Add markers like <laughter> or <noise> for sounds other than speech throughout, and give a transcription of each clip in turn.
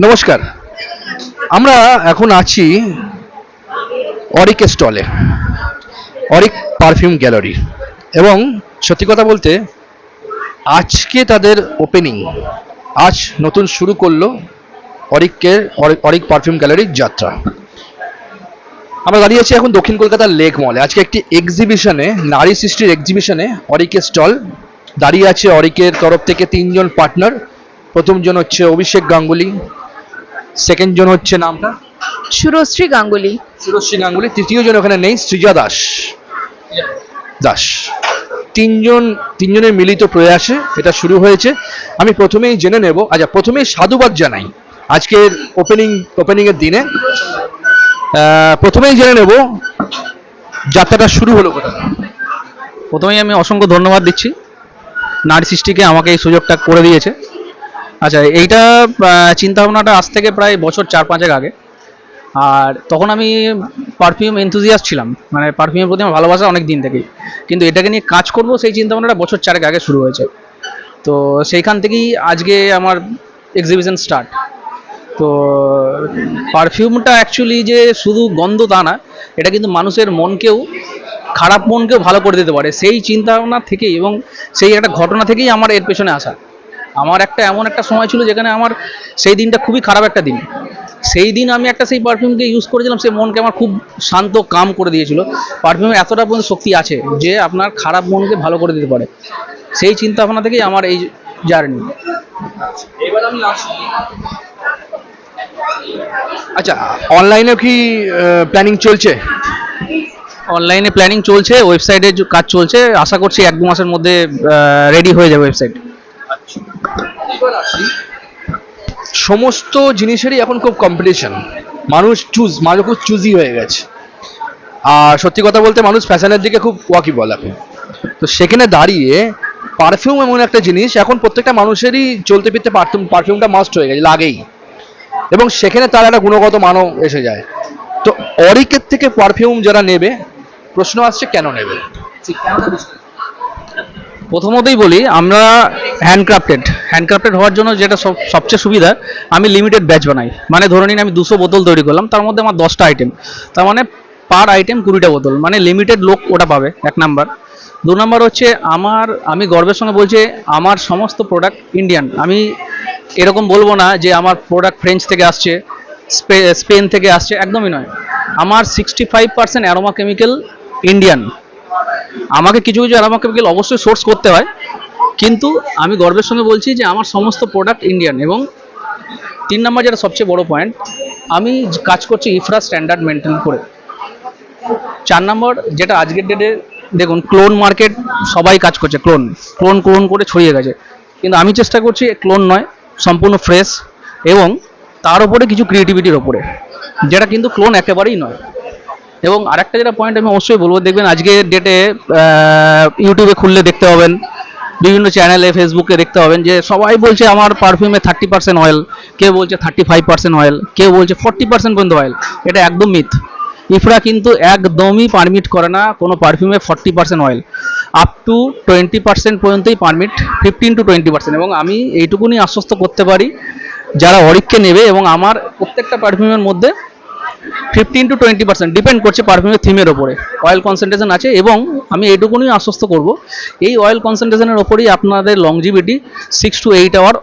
নমস্কার। আমরা এখন আছি অরিক স্টলে, অরিক পারফিউম গ্যালারি। এবং সত্যি কথা বলতে, আজকে তাদের ওপেনিং আজ নতুন শুরু করল অরিকের, অরিক- পারফিউম গ্যালারির যাত্রা। আমরা দাঁড়িয়ে আছি এখন দক্ষিণ কলকাতার লেক মলে। আজকে একটি এক্সিবিশনে নারী সৃষ্টির এক্সিবিশনে অরিকের স্টল। দাঁড়িয়ে আছে অরিকের তরফ থেকে তিনজন পার্টনার প্রথমজন হচ্ছে অভিষেক গাঙ্গুলি সেকেন্ড জন হচ্ছে নামটা? সুরশ্রী গাঙ্গুলি। সুরশ্রী গাঙ্গুলি। তৃতীয় জন ওখানে নেই সৃজা দাস। দাস। তিনজন তিনজনের মিলিত প্রয়াসে এটা শুরু হয়েছে। আমি প্রথমেই জেনে নেব। আচ্ছা প্রথমেই সাধুবাদ জানাই। আজকের ওপেনিং ওপেনিং এর দিনে। প্রথমেই জেনে নেব যাত্রাটা শুরু হলো কোথা প্রথমেই আমি অসংখ্য ধন্যবাদ দিচ্ছি। নারী সৃষ্টিকে আমাকে এই সুযোগটা করে দিয়েছে। আচ্ছা এইটা চিন্তা ভাবনাটা আজ থেকে প্রায় বছর চার পাঁচেক আগে। আর তখন আমি পারফিউম এনথুজিয়াস ছিলাম। মানে পারফিউমের প্রতি আমার ভালোবাসা অনেক দিন থেকেই। কিন্তু এটাকে নিয়ে কাজ করব, সেই চিন্তা ভাবনাটা বছর চারেক আগে শুরু হয়েছে। তো সেইখান থেকেই আজকে আমার এক্সিবিশন স্টার্ট তো পারফিউমটা অ্যাকচুয়ালি যে শুধু গন্ধ তা না, এটা কিন্তু মানুষের মনকেও, খারাপ মনকেও ভালো করে দিতে পারে। সেই চিন্তা ভাবনা থেকেই এবং সেই একটা ঘটনা থেকেই আমার এর পেছনে আসা। আমার একটা এমন একটা সময় ছিল যেখানে আমার সেই দিনটা খুবই খারাপ একটা দিন। সেই দিন আমি একটা সেই পারফিউমকে ইউজ করেছিলাম সেই মনকে আমার খুব শান্ত কাম করে দিয়েছিল। পারফিউমের এতটা পর্যন্ত শক্তি আছে যে আপনার খারাপ মনকে ভালো করে দিতে পারে। সেই চিন্তা ভাবনা থেকেই আমার এই জার্নি এবার আচ্ছা অনলাইনে কি প্ল্যানিং চলছে? অনলাইনে প্ল্যানিং চলছে ওয়েবসাইটে কাজ চলছে আশা করছি এক দু মাসের মধ্যে রেডি হয়ে যাবে ওয়েবসাইট সমস্ত জিনিসেরই এখন খুব কম্পিটিশন মানুষ চুজ মানুষ খুব চুজি হয়ে গেছে। আর সত্যি কথা বলতে মানুষ ফ্যাশনের দিকে খুব ওয়াকিবল এখন। তো সেখানে দাঁড়িয়ে পারফিউম এমন একটা জিনিস, এখন প্রত্যেকটা মানুষেরই চলতে ফিরতে পারফিউম পারফিউমটা মাস্ট হয়ে গেছে, লাগেই। এবং সেখানে তার একটা গুণগত মানও এসে যায়। তো অরিকের থেকে পারফিউম যারা নেবে, প্রশ্ন আসছে কেন নেবে? প্রথমতেই বলি, আমরা হ্যান্ডক্রাফটেড হ্যান্ডক্রাফটেড হওয়ার জন্য যেটা সব, সবচেয়ে সুবিধা, আমি লিমিটেড ব্যাচ বানাই। মানে ধরে নিন আমি দুশো বোতল তৈরি করলাম, তার মধ্যে আমার দশটা আইটেম তার মানে পার আইটেম কুড়িটা বোতল মানে লিমিটেড লোক ওটা পাবে, এক নাম্বার দু নম্বর হচ্ছে আমার, আমি গর্বের সঙ্গে বলছি, আমার সমস্ত প্রোডাক্ট ইন্ডিয়ান আমি এরকম বলব না যে আমার প্রোডাক্ট ফ্রেঞ্চ থেকে আসছে স্পে- স্পেন থেকে আসছে, একদমই নয়। আমার sixty five percent aroma chemical Indian আমাকে কিছু কিছু অ্যারোমাকেমিক্যাল অবশ্যই সোর্স করতে হয়। কিন্তু আমি গর্বের সঙ্গে বলছি যে আমার সমস্ত প্রোডাক্ট ইন্ডিয়ান এবং তিন নম্বর যেটা সবচেয়ে বড় পয়েন্ট আমি কাজ করছি ইফরা স্ট্যান্ডার্ড মেনটেন করে। চার নম্বর যেটা আজকের ডেটে দেখুন ক্লোন মার্কেট সবাই কাজ করছে ক্লোন ক্লোন ক্লোন করে ছড়িয়ে গেছে। কিন্তু আমি চেষ্টা করছি ক্লোন নয়, সম্পূর্ণ ফ্রেশ এবং তার উপরে কিছু ক্রিয়েটিভিটির ওপরে যেটা কিন্তু ক্লোন একেবারেই নয়। এবং আরেকটা যেটা পয়েন্ট আমি অবশ্যই বলব, দেখবেন আজকের ডেটে ইউটিউবে খুললে দেখতে পাবেন, বিভিন্ন চ্যানেলে ফেসবুকে দেখতে পাবেন যে সবাই বলছে আমার পারফিউমে থার্টি পার্সেন্ট অয়েল কেউ বলছে থার্টি ফাইভ পার্সেন্ট অয়েল কেউ বলছে ফর্টি পার্সেন্ট পর্যন্ত অয়েল এটা একদম মিথ ইফরা কিন্তু একদমই পারমিট করে না কোনো পারফিউমে forty percent oil up to twenty percent পর্যন্তই permit fifteen to twenty percent এবং আমি এইটুকুনি আশ্বস্ত করতে পারি, যারা অরিককে নেবে এবং আমার প্রত্যেকটা পারফিউমের মধ্যে fifteen to twenty percent depend করছে পারফিউমের থিমের ওপরে অয়েল কনসেন্ট্রেশন আছে এবং আমি এইটুকুনি আশ্বস্ত করব, এই অয়েল কনসেন্ট্রেশনের ওপরেই আপনাদের longevity six to eight hour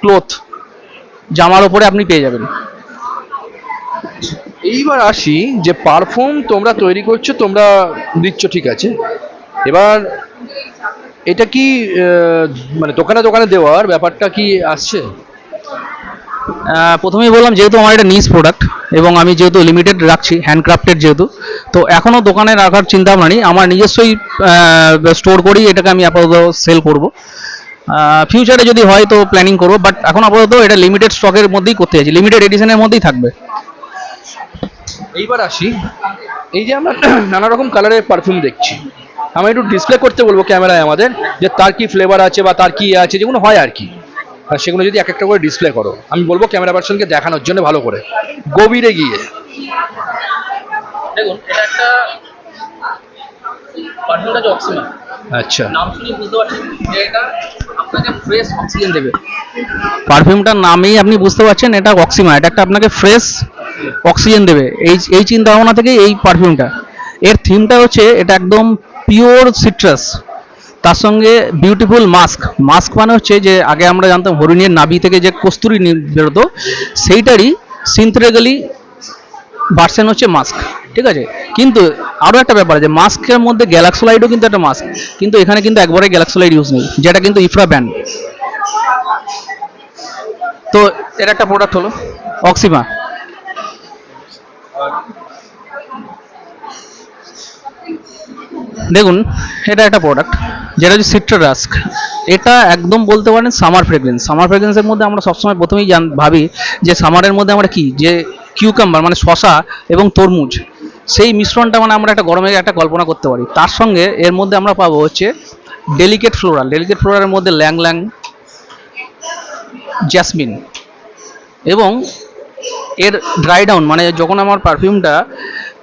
cloth জামার ওপরে আপনি পেয়ে যাবেন। এইবার আসি যে পারফিউম তোমরা তৈরি করছ, তোমরা দিচ্ছ, ঠিক আছে? এবার এটা কি মানে দোকানে দোকানে দেওয়ার ব্যাপারটা কি আসছে? প্রথমেই বললাম যেহেতু আমার এটা নিজ প্রোডাক্ট এবং আমি যেহেতু লিমিটেড রাখছি হ্যান্ডক্রাফটেড যেহেতু, তো এখনও দোকানে রাখার চিন্তা ভাবনা নেই। আমার নিজস্বই স্টোর করেই এটাকে আমি আপাতত সেল করব। ফিউচারে যদি হয় তো প্ল্যানিং করব বাট এখন আপাতত এটা লিমিটেড স্টকের মধ্যেই করতে চাইছি। লিমিটেড এডিশনের মধ্যেই থাকবে। এইবার আসি। এই যে আমরা <clears throat> নানা রকম কালারের পারফিউম দেখছি। আমি একটু ডিসপ্লে করতে বলব ক্যামেরায় আমাদের, যে তার কি ফ্লেভার আছে বা তার কি আছে, যেগুলো হয় আর কি। সেগুলো যদি এক একটা করে ডিসপ্লে করো আমি বলব ক্যামেরা পার্সনকে দেখানোর জন্য ভালো করে। গভীরে গিয়ে। দেখুন এটা একটা অক্সিজেন আচ্ছা। নাম শুনে বুঝতে পারছেন যে এটা আপনাকে ফ্রেশ অক্সিজেন দেবে। পারফিউমটার নামেই আপনি বুঝতে পারছেন এটা অক্সিমা এটা একটা আপনাকে ফ্রেশ অক্সিজেন দেবে। এই এই চিন্তা ভাবনা থেকে এই পারফিউমটা এর থিমটা হচ্ছে এটা একদম পিওর সিট্রাস তার সঙ্গে বিউটিফুল মাস্ক মাস্ক মানে হচ্ছে যে, আগে আমরা জানতাম হরিণের নাভি থেকে যে কস্তুরি বেরোতো, সেইটারই সিনথেটিক্যালি ভার্সন হচ্ছে মাস্ক ঠিক আছে? কিন্তু আরও একটা ব্যাপার আছে মাস্কের মধ্যে গ্যালাক্সোলাইডও কিন্তু একটা মাস্ক কিন্তু এখানে কিন্তু একবারে গ্যালাক্সোলাইড ইউজ নেই, যেটা কিন্তু ইফরা ব্যান্ড তো এর একটা প্রোডাক্ট হলো অক্সিমা দেখুন, এটা একটা প্রোডাক্ট যেটা হচ্ছে সিট্রা রাস্ক এটা একদম বলতে পারেন সামার ফ্রেগ্রেন্স সামার ফ্রেগ্রেন্সের মধ্যে আমরা সবসময় প্রথমেই জান, ভাবি যে সামারের মধ্যে আমরা কি? যে কিউকাম্বার মানে শশা এবং তরমুজ, সেই মিশ্রণটা মানে আমরা একটা গরমে একটা কল্পনা করতে পারি। তার সঙ্গে এর মধ্যে আমরা পাবো হচ্ছে ডেলিকেট ফ্লোরাল ডেলিকেট ফ্লোরালের মধ্যে ল্যাং ল্যাং জ্যাসমিন এবং এর ড্রাই ডাউন মানে যখন আমার পারফিউমটা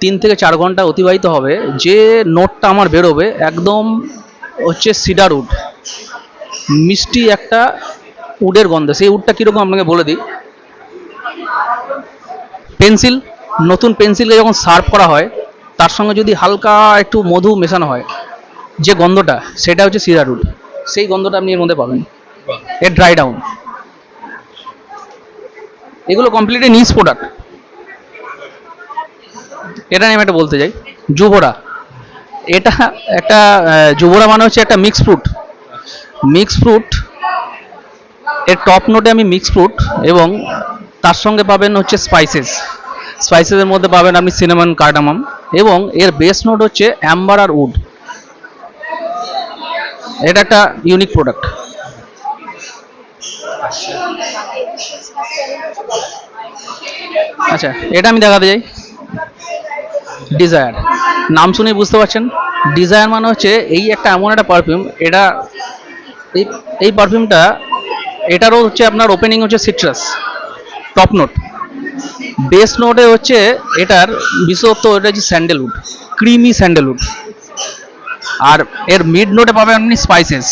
তিন থেকে চার ঘণ্টা অতিবাহিত হবে, যে নোটটা আমার বেরোবে, একদম হচ্ছে সিডার উড মিষ্টি একটা উডের গন্ধ। সেই উডটা কীরকম আপনাকে বলে দিই? পেন্সিল, নতুন পেন্সিলকে যখন শার্প করা হয়, তার সঙ্গে যদি হালকা একটু মধু মেশানো হয়, যে গন্ধটা, সেটা হচ্ছে সিডার উড সেই গন্ধটা আপনি এর মধ্যে পাবেন। এর ড্রাই ডাউন এগুলো কমপ্লিটলি নিজ প্রোডাক্ট এটা নিয়ে আমি একটা বলতে চাই। যুবরা এটা একটা যুবরা মানে হচ্ছে একটা মিক্স ফ্রুট মিক্স ফ্রুট এর টপ নোটে আমি মিক্স ফ্রুট এবং তার সঙ্গে পাবেন হচ্ছে স্পাইসেস স্পাইসেসের মধ্যে পাবেন আপনি সিনেমান কার্ডামাম এবং এর বেস নোট হচ্ছে অ্যাম্বার আর উড এটা একটা ইউনিক প্রোডাক্ট আচ্ছা এটা আমি দেখাতে যাই ডিজায়ার নাম শুনেই বুঝতে পারছেন। ডিজায়ার মানে হচ্ছে এই একটা এমন একটা পারফিউম এটা এই এই পারফিউমটা এটারও হচ্ছে আপনার ওপেনিং হচ্ছে সিট্রাস টপ নোট বেস নোটে হচ্ছে এটার বিশেষত্ব এটা হচ্ছে স্যান্ডেলউড ক্রিমি স্যান্ডেলউড আর এর মিড নোটে পাবেন আপনি স্পাইসেস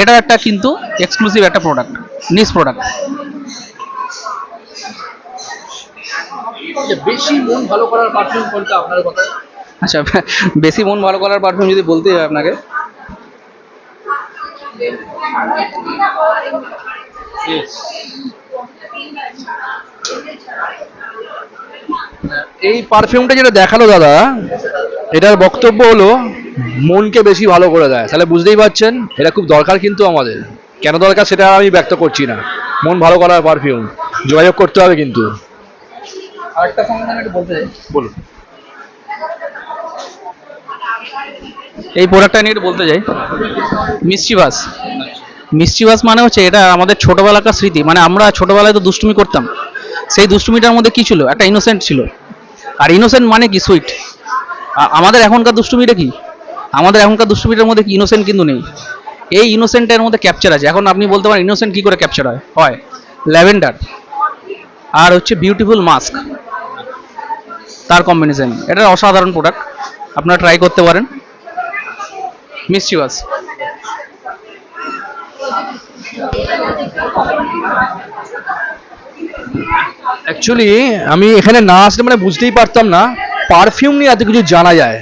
এটা একটা কিন্তু এক্সক্লুসিভ একটা প্রোডাক্ট নিস প্রোডাক্ট বেশি মন ভালো করার পারফিউম কোনটা আপনার কথা আচ্ছা বেশি মন ভালো করার পারফিউম যদি বলতেই হয় আপনাকে। এই পারফিউমটা যেটা দেখাল দাদা এটার বক্তব্য হলো মনকে বেশি ভালো করে দেয়। তাহলে বুঝতেই পারছেন এটা খুব দরকার কিন্তু আমাদের। কেন দরকার সেটা আমি ব্যক্ত করছি না। মন ভালো করার পারফিউম যোগাযোগ করতে হবে কিন্তু। আরেকটা সমাধান একটু বলতে চাই। বলুন। এই প্রোডাক্টটা নিয়ে একটু বলতে চাই। মিষ্টিবাস মিষ্টিবাস মানে হচ্ছে এটা আমাদের ছোটবেলাকার স্মৃতি। মানে আমরা ছোটবেলায় তো দুষ্টুমি করতাম। সেই দুষ্টুমিটার মধ্যে কি ছিল? একটা ইনোসেন্ট ছিল। আর ইনোসেন্ট মানে কি? সুইট আমাদের এখনকার দুষ্টুমিটা কি? আমাদের এখনকার দুষ্টুমিটার মধ্যে কি ইনোসেন্ট কিন্তু নেই? এই ইনোসেন্টের মধ্যে ক্যাপচার আছে। এখন আপনি বলতে পারেন ইনোসেন্ট কি করে ক্যাপচার হয়? হয় ল্যাভেন্ডার। আর হচ্ছে বিউটিফুল মাস্ক তার কম্বিনেশন এটা অসাধারণ প্রোডাক্ট আপনারা ট্রাই করতে পারেন। মিসচিউয়াস অ্যাকচুয়ালি আমি এখানে না আসলে মানে বুঝতেই পারতাম না পারফিউম নিয়ে এত কিছু জানা যায়।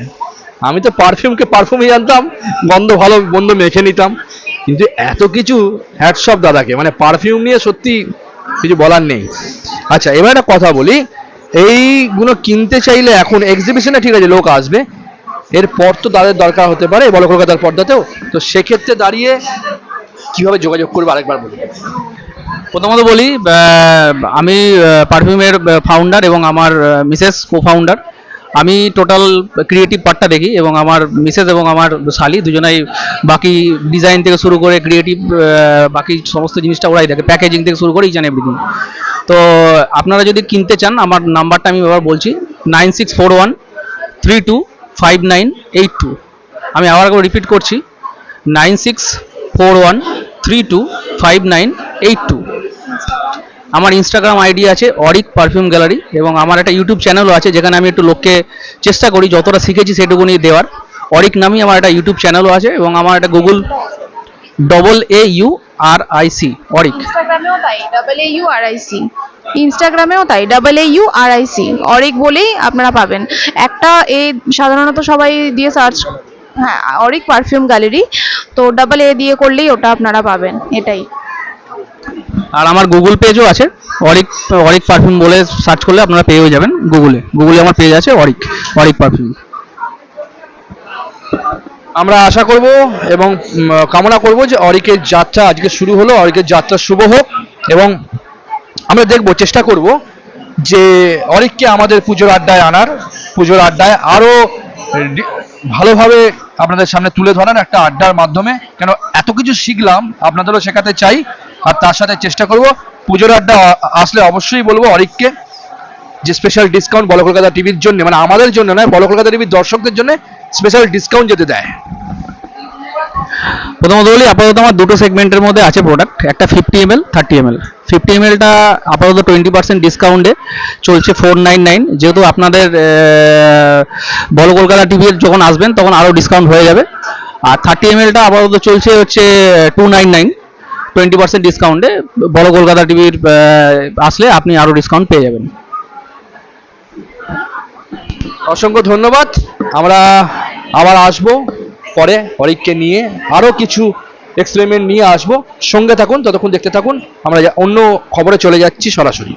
আমি তো পারফিউমকে পারফিউমই জানতাম, গন্ধ ভালো বন্ধ মেখে নিতাম। কিন্তু এত কিছু হ্যাটসঅপ দাদাকে মানে পারফিউম নিয়ে সত্যি কিছু বলার নেই। আচ্ছা এবার একটা কথা বলি। এইগুলো কিনতে চাইলে এখন এক্সিবিশনে ঠিক আছে, লোক আসবে। এরপর তো তাদের দরকার হতে পারে, বলো কলকাতার পর্দাতেও। তো সেক্ষেত্রে দাঁড়িয়ে কীভাবে যোগাযোগ করবে আরেকবার বলি। প্রথমত বলি আমি পারফিউমের ফাউন্ডার এবং আমার মিসেস কো ফাউন্ডার আমি টোটাল ক্রিয়েটিভ পার্টটা দেখি এবং আমার মিসেস এবং আমার শালি দুজনাই বাকি ডিজাইন থেকে শুরু করে ক্রিয়েটিভ বাকি সমস্ত জিনিসটা ওরাই দেখে প্যাকেজিং থেকে শুরু করে ইচ অ্যান্ড এভরিথিং তো আপনারা যদি কিনতে চান, আমার নাম্বারটা আমি এবার বলছি nine six four one three two five nine eight two আমি আবার একবার রিপিট করছি nine six four one three two five nine eight two আমার ইনস্টাগ্রাম আইডি আছে অরিক পারফিউম গ্যালারি এবং আমার একটা ইউটিউব চ্যানেলও আছে যেখানে আমি একটু লোককে চেষ্টা করি যতটা শিখেছি সেটুকুনি দেওয়ার। অরিক নামই আমার একটা ইউটিউব চ্যানেলও আছে এবং আমার একটা Google double A U R I C Aauric ইনস্টাগ্রামেও তাই double A U R I C ইনস্টাগ্রামেও তাই double A U R I C Aauric বলেই আপনারা পাবেন। একটা এই সাধারণত সবাই দিয়ে সার্চ হ্যাঁ অরিক পারফিউম গ্যালারি তো ডাবল এ দিয়ে করলেই ওটা আপনারা পাবেন, এটাই। আর আমার গুগল পেজও আছে অরিক অরিক পারফিউম বলে সার্চ করলে আপনারা পেয়েও যাবেন গুগলে গুগলে আমার পেজ আছে অরিক অরিক পারফিউম আমরা আশা করব এবং কামনা করব যে অরিকের যাত্রা আজকে শুরু হলো অরিকের যাত্রা শুভ হোক এবং আমরা দেখব, চেষ্টা করব যে অরিককে আমাদের পুজোর আড্ডায় আনার, পুজোর আড্ডায় আরও ভালোভাবে আপনাদের সামনে তুলে ধরার একটা আড্ডার মাধ্যমে। কেন, এত কিছু শিখলাম, আপনাদেরও শেখাতে চাই। আর তার সাথে চেষ্টা করব। পুজোর আড্ডা আসলে অবশ্যই বলব অরিককে যে স্পেশাল ডিসকাউন্ট বলো কলকাতা টিভির জন্য মানে আমাদের জন্য নয়, বলো কলকাতা টিভির দর্শকদের জন্য স্পেশাল ডিসকাউন্ট যেতে দেয়। প্রথমত বলি, আপাতত আমার দুটো সেগমেন্টের মধ্যে আছে প্রোডাক্ট একটা fifty M L thirty M L fifty M এলটা আপাতত টোয়েন্টি পার্সেন্ট ডিসকাউন্টে চলছে ফোর নাইন নাইন যেহেতু আপনাদের বড় কলকাতা টিভির যখন আসবেন, তখন আরও ডিসকাউন্ট হয়ে যাবে। আর থার্টি এম এলটা আপাতত চলছে হচ্ছে two nine nine twenty percent ডিসকাউন্টে বড় কলকাতা টিভির আসলে আপনি আরও ডিসকাউন্ট পেয়ে যাবেন। অসংখ্য ধন্যবাদ। আমরা আবার আসব পরে হরিককে নিয়ে আরও কিছু এক্সপেরিমেন্ট নিয়ে আসব। সঙ্গে থাকুন, ততক্ষণ দেখতে থাকুন। আমরা অন্য খবরে চলে যাচ্ছি সরাসরি।